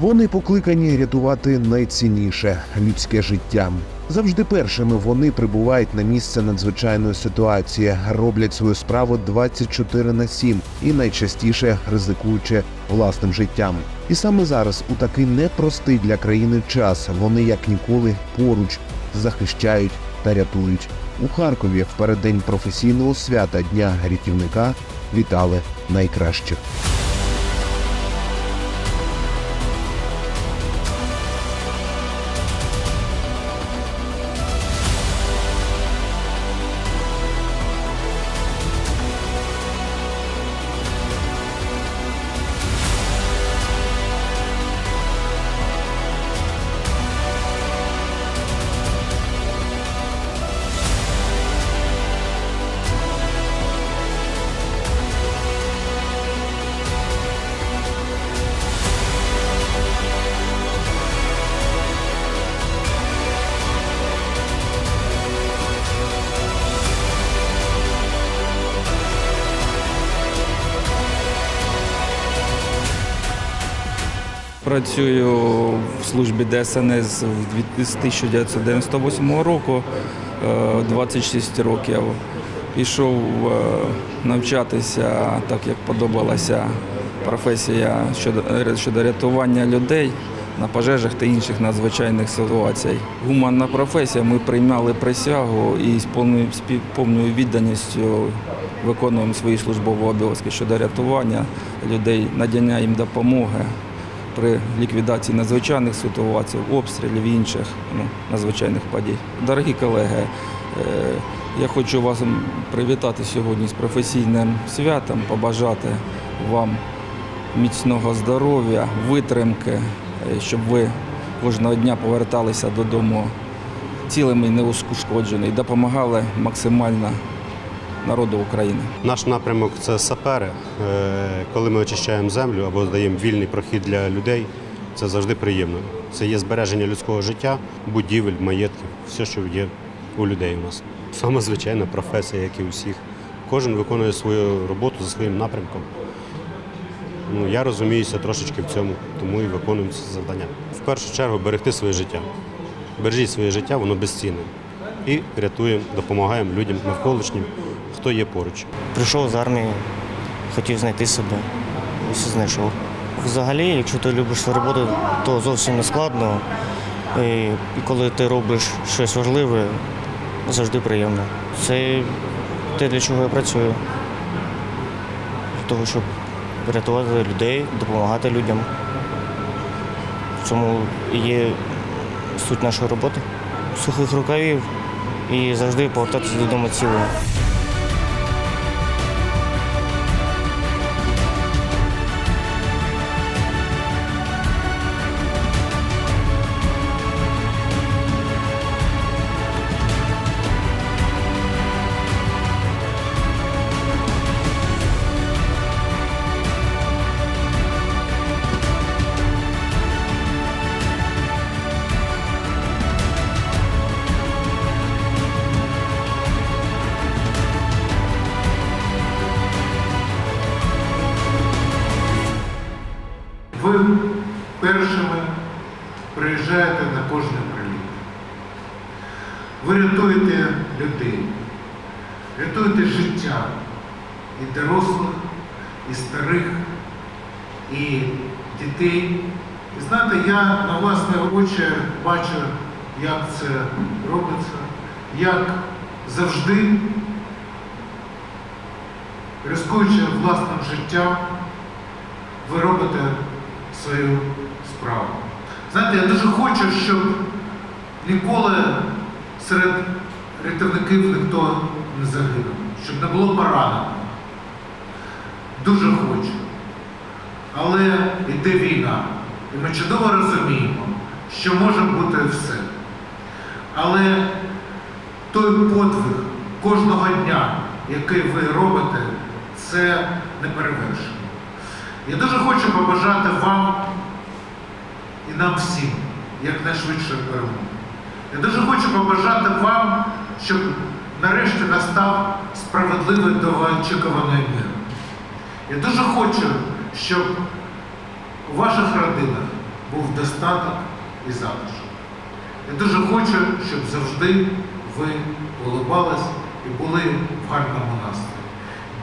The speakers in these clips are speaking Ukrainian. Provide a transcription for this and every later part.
Вони покликані рятувати найцінніше людське життя. Завжди першими вони прибувають на місце надзвичайної ситуації, роблять свою справу 24 на 7 і найчастіше ризикуючи власним життям. І саме зараз, у такий непростий для країни час, вони як ніколи поруч захищають та рятують. У Харкові в переддень професійного свята Дня рятівника вітали найкращих. Працюю в службі ДСНС з 1998 року, е, 26 років. Пішов е, навчатися, так як подобалася професія щодо, е, рятування людей на пожежах та інших надзвичайних ситуаціях. Гуманна професія. Ми приймали присягу і з повною відданістю виконуємо свої службові обов'язки щодо рятування людей, надання їм допомоги при ліквідації надзвичайних ситуацій, обстрілів інших ну, надзвичайних подій. Дорогі колеги, е, я хочу вас привітати сьогодні з професійним святом, побажати вам міцного здоров'я, витримки, е, щоб ви кожного дня поверталися додому цілими і неушкоджені і допомагали максимально народу України. Наш напрямок це сапери. Е, Коли ми очищаємо землю або даємо вільний прохід для людей, це завжди приємно. Це є збереження людського життя, будівель, маєтків, все, що є у людей у нас. Саме звичайна професія, як і у всіх. Кожен виконує свою роботу за своїм напрямком. Ну, я розуміюся трошечки в цьому, тому і виконую це завдання. В першу чергу берегти своє життя. Бережіть своє життя, воно безцінне. І рятуємо, допомагаємо людям навколишнім, хто є поруч. Прийшов з армії, хотів знайти себе, ось і знайшов. Взагалі, якщо ти любиш свою роботу, то зовсім не складно. І коли ти робиш щось важливе, завжди приємно. Це те, для чого я працюю. Для того, щоб рятувати людей, допомагати людям. В цьому є суть нашої роботи. Сухих рукавів і завжди повертатися додому цілим. Ви першими приїжджаєте на кожний приліт. Ви рятуєте людей, рятуєте життя і дорослих, і старих, і дітей. І знаєте, я на власні очі бачу, як це робиться, як завжди, ризикуючи власним життям, ви робите свою справу. Знаєте, я дуже хочу, щоб ніколи серед рятівників ніхто не загинув, щоб не було поранено. Дуже хочу. Але йде війна. І ми чудово розуміємо, що може бути все. Але той подвиг кожного дня, який ви робите, це не перевершено. Я дуже хочу побажати вам і нам всім якнайшвидшої перемоги. Я дуже хочу побажати вам, щоб нарешті настав справедливий довгоочікуваний мир. Я дуже хочу, щоб у ваших родинах був достаток і затишок. Я дуже хочу, щоб завжди ви улибались і були в гарному настрої.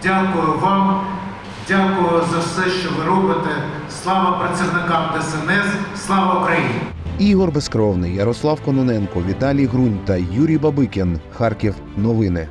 Дякую вам, дякую за все, що ви робите. Слава працівникам ДСНС, слава Україні! Ігор Безкровний, Ярослав Кононенко, Віталій Грунь та Юрій Бабикін. Харків. Новини.